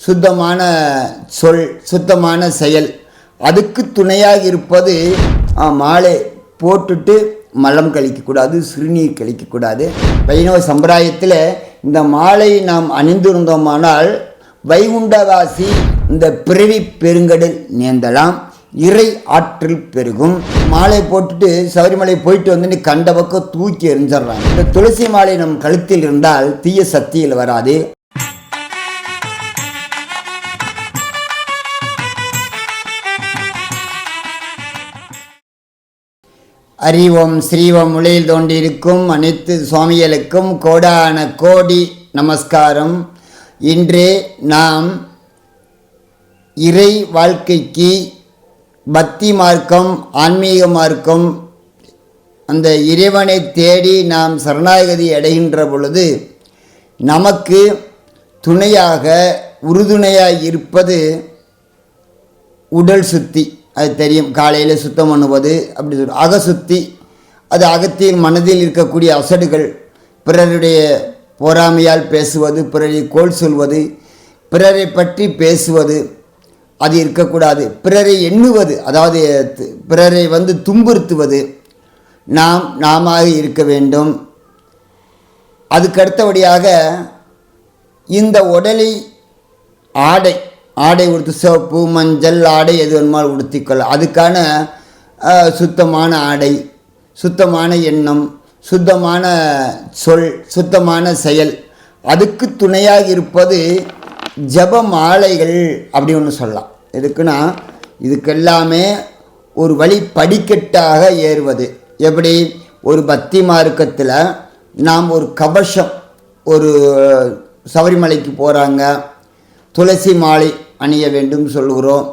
சுத்தமான சொல் சுத்தமான செயல். அதுக்கு துணையாக இருப்பது மாலை போட்டுட்டு மலம் கழிக்கக்கூடாது சிறுநீர் கழிக்கக்கூடாது. வைணவ சம்பிரதாயத்தில் இந்த மாலை நாம் அணிந்திருந்தோமானால் வைகுண்டவாசி இந்த பிறவி பெருங்கடல் நேர்ந்தலாம் இறை ஆற்றல் பெருகும். மாலை போட்டுட்டு சபரிமலை போயிட்டு வந்து கண்ட பக்கம் தூக்கி எறிஞ்சிடுறாங்க இந்த துளசி மாலை நம் கழுத்தில் இருந்தால் தீய சக்தியில் வராது. அறிவோம் ஸ்ரீவம் உலையில் தோண்டியிருக்கும் அனைத்து சுவாமிகளுக்கும் கோடான கோடி நமஸ்காரம். இன்று நாம் இறை வாழ்க்கைக்கு பக்தி மார்க்கம் ஆன்மீக மார்க்கம் அந்த இறைவனை தேடி நாம் சரணாகதி அடைகின்ற பொழுது நமக்கு துணையாக உறுதுணையாக இருப்பது உடல் சுத்தி. அது தெரியும். காலையில் சுத்தம் பண்ணுவது அப்படி சொல்லி அகசுத்தி அது அகத்தியின் மனதில் இருக்கக்கூடிய அசடுகள் பிறருடைய பொறாமையால் பேசுவது பிறரை கோல் சொல்வது பிறரை பற்றி பேசுவது அது இருக்கக்கூடாது. பிறரை எண்ணுவது அதாவது பிறரை வந்து துன்புறுத்துவது நாம் நாம இருக்க வேண்டும். அதுக்கு அடுத்தபடியாக இந்த உடலை ஆடை ஆடை உடுத்து சிவப்பு மஞ்சள் ஆடை எது வேணுமாலும் உடுத்திக்கொள்ள அதுக்கான சுத்தமான ஆடை சுத்தமான எண்ணம் சுத்தமான சொல் சுத்தமான செயல். அதுக்கு துணையாக இருப்பது ஜப மாலைகள் அப்படி ஒன்று சொல்லலாம். எதுக்குன்னா இதுக்கெல்லாமே ஒரு வழி படிக்கட்டாக ஏறுவது. எப்படி? ஒரு பக்தி மார்க்கத்தில் நாம் ஒரு கவசம் ஒரு சபரிமலைக்கு போகிறாங்க துளசி மாலை அணிய வேண்டும் சொல்கிறோம்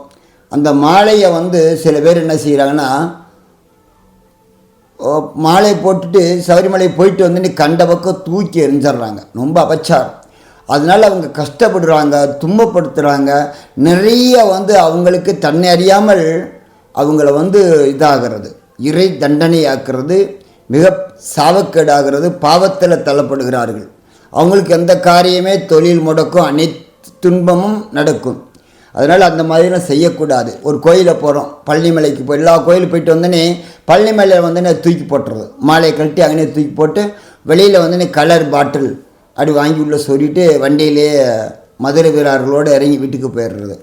அந்த மாலையை வந்து சில பேர் என்ன செய்கிறாங்கன்னா மாலை போட்டுட்டு சபரிமலை போயிட்டு வந்து கண்ட பக்கம் தூக்கி எரிஞ்சிட்றாங்க ரொம்ப அபச்சாரம். அதனால் அவங்க கஷ்டப்படுறாங்க துன்பப்படுத்துகிறாங்க நிறைய வந்து அவங்களுக்கு தன்னை அறியாமல் அவங்கள வந்து இதாகிறது. இறை தண்டனையாக்குறது மிக சாவக்கேடாகிறது பாவத்தில் தள்ளப்படுகிறார்கள். அவங்களுக்கு எந்த காரியமே தொழில் முடக்கும் அனைத்து துன்பமும் நடக்கும். அதனால் அந்த மாதிரிலாம் செய்யக்கூடாது. ஒரு கோயிலை போகிறோம் பழனிமலைக்கு போய் எல்லா கோயிலுக்கு போயிட்டு வந்தோடனே பழனிமலையில் வந்து தூக்கி போட்டுறது. மாலையை கழட்டி அங்கே தூக்கி போட்டு வெளியில் வந்து கலர் பாட்டில் அப்படி வாங்கி உள்ளே சொல்லிட்டு வண்டியிலே மதுரை வீரர்களோடு இறங்கி வீட்டுக்கு போயிடுறது.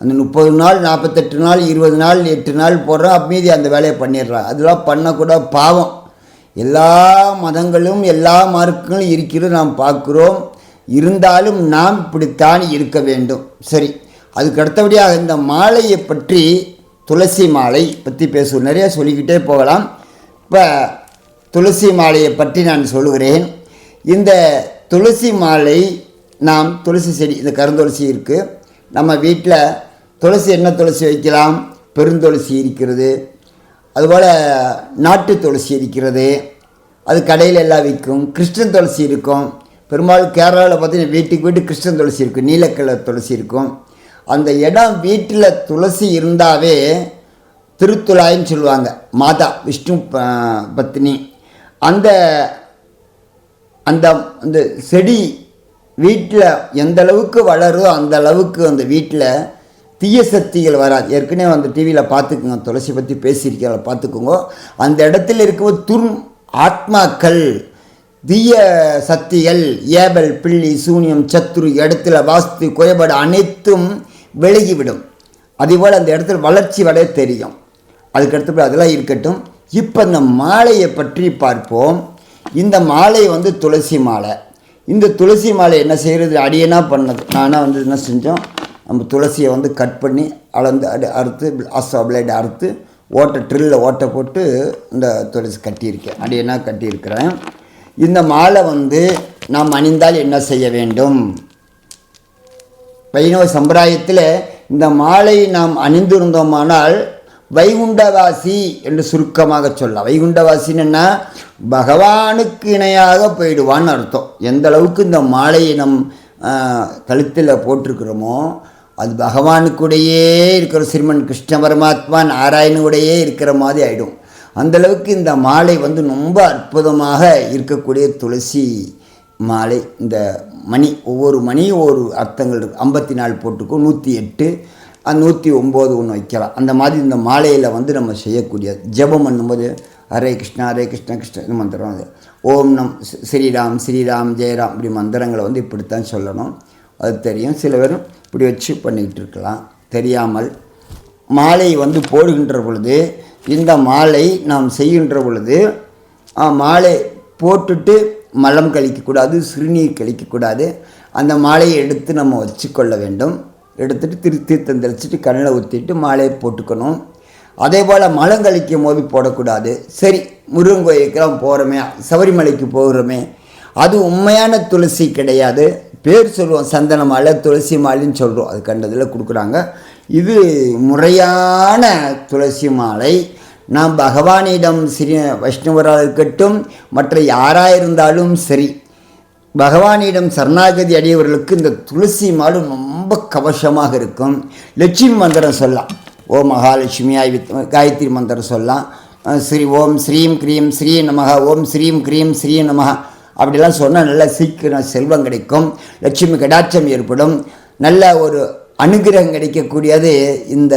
அந்த முப்பது நாள் நாற்பத்தெட்டு நாள் இருபது நாள் எட்டு நாள் போடுறோம் மீதி அந்த வேலையை பண்ணிடுறான் அதெல்லாம் பண்ணக்கூட பாவம். எல்லா மதங்களும் எல்லா மார்க்கங்களும் இருக்கிறது நாம் பார்க்குறோம். இருந்தாலும் நாம் இப்படித்தான் இருக்க வேண்டும். சரி. அதுக்கு அடுத்தபடியாக இந்த மாலையை பற்றி துளசி மாலை பற்றி பேசு நிறையா சொல்லிக்கிட்டே போகலாம். இப்போ துளசி மாலையை பற்றி நான் சொல்லுகிறேன். இந்த துளசி மாலை நாம் துளசி செடி இந்த கருந்துளசி இருக்குது நம்ம வீட்டில் துளசி என்ன துளசி வைக்கலாம்? பெருந்துளசி இருக்கிறது. அதுபோல் நாட்டு துளசி இருக்கிறது. அது கடையில் எல்லாம் விற்கும். கிறிஸ்டன் துளசி இருக்கும். பெரும்பாலும் கேரளாவில் பார்த்தீங்கன்னா வீட்டுக்கு வீட்டு கிறிஸ்டன் துளசி இருக்கும் நீலக்கலர் துளசி இருக்கும். அந்த இடம் வீட்டில் துளசி இருந்தாவே திருத்துழாயின்னு சொல்லுவாங்க. மாதா விஷ்ணு ப- பத்னி. அந்த அந்த அந்த செடி வீட்டில் எந்த அளவுக்கு வளருதோ அந்த அளவுக்கு அந்த வீட்டில் தீய சக்திகள் வராது. ஏற்கனவே அந்த டிவியில் பார்த்துக்குங்க துளசி பற்றி பேசியிருக்கிறத பார்த்துக்குங்க. அந்த இடத்துல இருக்கும் துர் ஆத்மாக்கள் தீய சக்திகள் ஏபல் பிள்ளி சூனியம் சத்துரு இடத்துல வாஸ்து குறைபாடு அனைத்தும் விலகிவிடும். அதேபோல் அந்த இடத்துல வளர்ச்சி வடைய தெரியும். அதுக்கு அடுத்தபடி அதெல்லாம் இருக்கட்டும். இப்போ இந்த மாலையை பற்றி பார்ப்போம். இந்த மாலை வந்து துளசி மாலை. இந்த துளசி மாலை என்ன செய்கிறது? அடியனா பண்ணது. நானாக வந்து என்ன செஞ்சோம்? நம்ம துளசியை வந்து கட் பண்ணி அளந்து அடி அறுத்து அசோ பிளேட் அறுத்து ஓட்டை ட்ரில்ல ஓட்டை போட்டு இந்த துளசி கட்டியிருக்கேன். அடியனா கட்டியிருக்கிறேன். இந்த மாலை வந்து நாம் அணிந்தால் என்ன செய்ய வேண்டும்? வைணவ சம்பிரதாயத்தில் இந்த மாலை நாம் அணிந்திருந்தோமானால் வைகுண்டவாசி என்று சுருக்கமாக சொல்லலாம். வைகுண்டவாசின்னா பகவானுக்கு இணையாக போயிடுவான்னு அர்த்தம். எந்த அளவுக்கு இந்த மாலையை நம் கழுத்தில் போட்டிருக்கிறோமோ அது பகவானுக்குடையே இருக்கிற சிறுமன் கிருஷ்ண பரமாத்மா நாராயணுடையே இருக்கிற மாதிரி ஆயிடும். அந்த அளவுக்கு இந்த மாலை வந்து ரொம்ப அற்புதமாக இருக்கக்கூடிய துளசி மாலை இந்த மணி ஒவ்வொரு மணியும் ஒரு அர்த்தங்கள் இருக்குது ஐம்பத்தி நாலு போட்டுக்கும் நூற்றி எட்டு நூற்றி ஒம்பது ஒன்று வைக்கலாம். அந்த மாதிரி இந்த மாலையில் வந்து நம்ம செய்யக்கூடிய ஜெபம் பண்ணும்போது ஹரே கிருஷ்ணா ஹரே கிருஷ்ண கிருஷ்ண இந்த மந்திரம் அது. ஓம் நம் ஸ்ரீராம் ஸ்ரீராம் ஜெயராம் இப்படி மந்திரங்களை வந்து இப்படித்தான் சொல்லணும். அது தெரியும். சில பேர் இப்படி வச்சு பண்ணிக்கிட்டு இருக்கலாம். தெரியாமல் மாலை வந்து போடுகின்ற பொழுது இந்த மாலை நாம் செய்கின்ற பொழுது மாலை போட்டுட்டு மலம் கழிக்கக்கூடாது சிறுநீர் கழிக்கக்கூடாது. அந்த மாலையை எடுத்து நம்ம வச்சுக்கொள்ள வேண்டும். எடுத்துகிட்டு திரு தீர்த்தம் தெளிச்சிட்டு கண்ணில் ஊற்றிட்டு மாலையை போட்டுக்கணும். அதே போல் மலம் கழிக்கும் போது போடக்கூடாது. சரி முருகன் கோயிலுக்கெல்லாம் போகிறோமே சபரிமலைக்கு போகிறோமே அது உண்மையான துளசி கிடையாது. பேர் சொல்லுவோம் சந்தன மாலை துளசி மாலைன்னு சொல்கிறோம் அது கண்டதில் கொடுக்குறாங்க. இது முறையான துளசி மாலை. நாம் பகவானிடம் ஸ்ரீ வைஷ்ணவராக இருக்கட்டும் மற்ற யாராக இருந்தாலும் சரி பகவானிடம் சரணாகதி அடையவர்களுக்கு இந்த துளசி மாடு ரொம்ப கவசமாக இருக்கும். லட்சுமி மந்திரம் சொல்லலாம். ஓ மகாலட்சுமியாய் காயத்ரி மந்திரம் சொல்லலாம். ஸ்ரீ ஓம் ஸ்ரீம் க்ரீம் ஸ்ரீ நமக ஓம் ஸ்ரீம் க்ரீம் ஸ்ரீ நமக அப்படிலாம் சொன்னால் நல்ல சீக்கிரம் செல்வம் கிடைக்கும். லட்சுமி கடாட்சம் ஏற்படும். நல்ல ஒரு அனுகிரகம் கிடைக்கக்கூடியது இந்த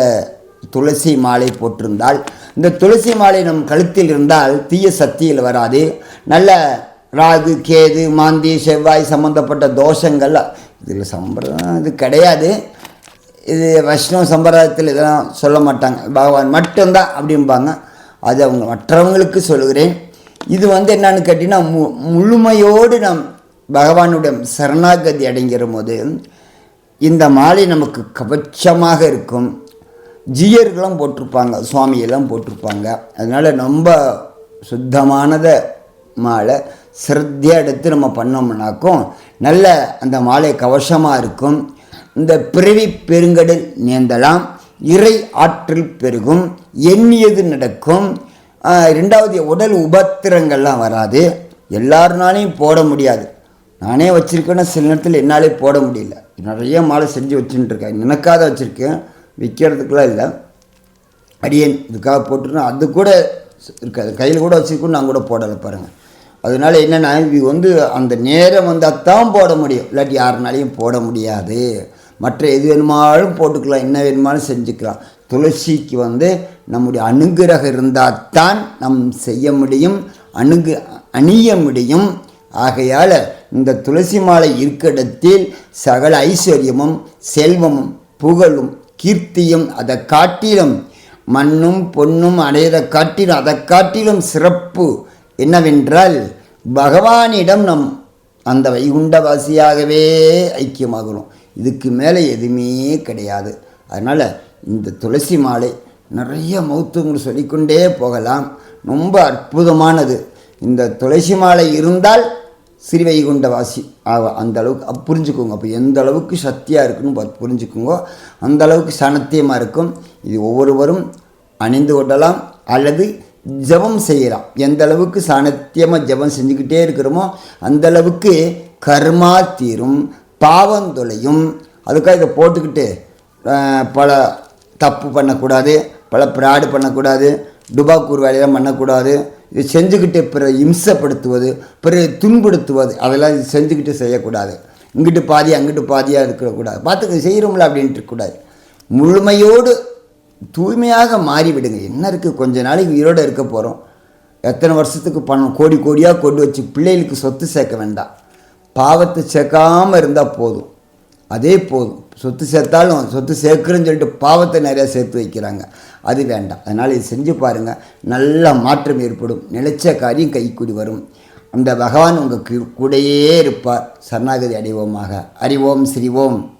துளசி மாலை போட்டிருந்தால். இந்த துளசி மாலை நம் கழுத்தில் இருந்தால் தீய சக்தியில் வராது. நல்ல ராகு கேது மாந்தி செவ்வாய் சம்பந்தப்பட்ட தோஷங்கள் இதில் சம்பிரதாயம் இது கிடையாது. இது வைஷ்ணவ சம்பிரதாயத்தில் இதெல்லாம் சொல்ல மாட்டாங்க. பகவான் மட்டும்தான் அப்படிம்பாங்க. அது அவங்க மற்றவங்களுக்கு சொல்லுகிறேன். இது வந்து என்னன்னு கேட்டிங்கன்னா மு முழுமையோடு நாம் பகவானுடைய சரணாகதி அடைங்கிற போது இந்த மாலை நமக்கு கவச்சமாக இருக்கும். ஜீயர்களும் போட்டிருப்பாங்க சுவாமியெல்லாம் போட்டிருப்பாங்க. அதனால் ரொம்ப சுத்தமானதை மாலை சிரத்தையாக எடுத்து நம்ம பண்ணோம்னாக்கும் நல்ல அந்த மாலை கவசமாக இருக்கும். இந்த பிறவி பெருங்கடல் நேர்ந்தலாம் இறை ஆற்றல் பெருகும் எண்ணியது நடக்கும். ரெண்டாவது உடல் உபத்திரங்கள்லாம் வராது. எல்லாருனாலையும் போட முடியாது. நானே வச்சுருக்கேன்னா சில நேரத்தில் என்னாலே போட முடியல. நிறைய மாலை செஞ்சு வச்சுட்டுருக்கேன். நினைக்காத வச்சுருக்கேன். விற்கிறதுக்கெலாம் இல்லை. அடியேன் இதுக்காக போட்டுருந்தோம் அது கூட இருக்காது. கையில் கூட வச்சுருக்கோம் நான் கூட போடலை பாருங்கள் அதனால என்னென்னா இது வந்து அந்த நேரம் வந்தால் தான் போட முடியும். இல்லாட்டி யாருனாலையும் போட முடியாது. மற்ற எது வேணுமாலும் போட்டுக்கலாம். என்ன வேணுமாலும் செஞ்சுக்கலாம். துளசிக்கு வந்து நம்முடைய அனுகிரகம் இருந்தால் தான் நம் செய்ய முடியும் அணுகு அணிய முடியும். ஆகையால் இந்த துளசி மாலை இருக்கிடத்தில் சகல ஐஸ்வர்யமும் செல்வமும் புகழும் கீர்த்தியும் அதை காட்டிலும் மண்ணும் பொன்னும் அடையதை காட்டிலும் அதை காட்டிலும் சிறப்பு என்னவென்றால் பகவானிடம் நம் அந்த வைகுண்டவாசியாகவே ஐக்கியமாகிறோம். இதுக்கு மேலே எதுவுமே கிடையாது. அதனால் இந்த துளசி மாலை நிறைய மௌத்துவங்கள் சொல்லிக்கொண்டே போகலாம். ரொம்ப அற்புதமானது. இந்த துளசி மாலை இருந்தால் சிறுவைகுண்ட வாசி. ஆவா அந்த அளவுக்கு அப்ப புரிஞ்சுக்கோங்க. அப்போ எந்த அளவுக்கு சக்தியாக இருக்குன்னு பார்த்து புரிஞ்சுக்கோங்க. அந்த அளவுக்கு சனத்தியமாக இருக்கும். இது ஒவ்வொருவரும் அணிந்து கொள்ளலாம். அல்லது ஜெபம் செய்யலாம். எந்த அளவுக்கு சாணத்தியமாக ஜெபம் செஞ்சுக்கிட்டே இருக்கிறோமோ அந்த அளவுக்கு கர்மா தீரும் பாவம் தொலையும். அதுக்காக இதை போட்டுக்கிட்டு பல தப்பு பண்ணக்கூடாது பல பிராடு பண்ணக்கூடாது டுபாக்கூர் வேலையெல்லாம் பண்ணக்கூடாது செஞ்சுக்கிட்டு பிறகு இம்சப்படுத்துவது பிறகு துன்புறுத்துவது அதெல்லாம் செஞ்சுக்கிட்டு செய்யக்கூடாது. இங்கிட்டு பாதி அங்கிட்டு பாதியாக இருக்கக்கூடாது. பார்த்துக்க செய்கிறோம்ல அப்படின்ட்டு இருக்கக்கூடாது. முழுமையோடு தூய்மையாக மாறிவிடுங்க. என்ன இருக்குது கொஞ்ச நாளைக்கு உயிரோடு இருக்க போகிறோம் எத்தனை வருஷத்துக்கு பணம் கோடி கோடியாக கொண்டு வச்சு பிள்ளைகளுக்கு சொத்து சேர்க்க வேண்டாம். பாவத்தை சேர்க்காமல் இருந்தால் போதும். அதே போதும். சொத்து சேர்த்தாலும் சொத்து சேர்க்குறேன்னு சொல்லிட்டு பாவத்தை நிறையா சேர்த்து வைக்கிறாங்க. அது வேண்டாம். அதனால் இது செஞ்சு பாருங்கள் நல்ல மாற்றம் ஏற்படும். நிலைச்ச காரியம் கைக்கூடி வரும். அந்த பகவான் உங்கள் கூடையே இருப்பார். சரணாகதி அடைவோமாக. அறிவோம் சிரிவோம்.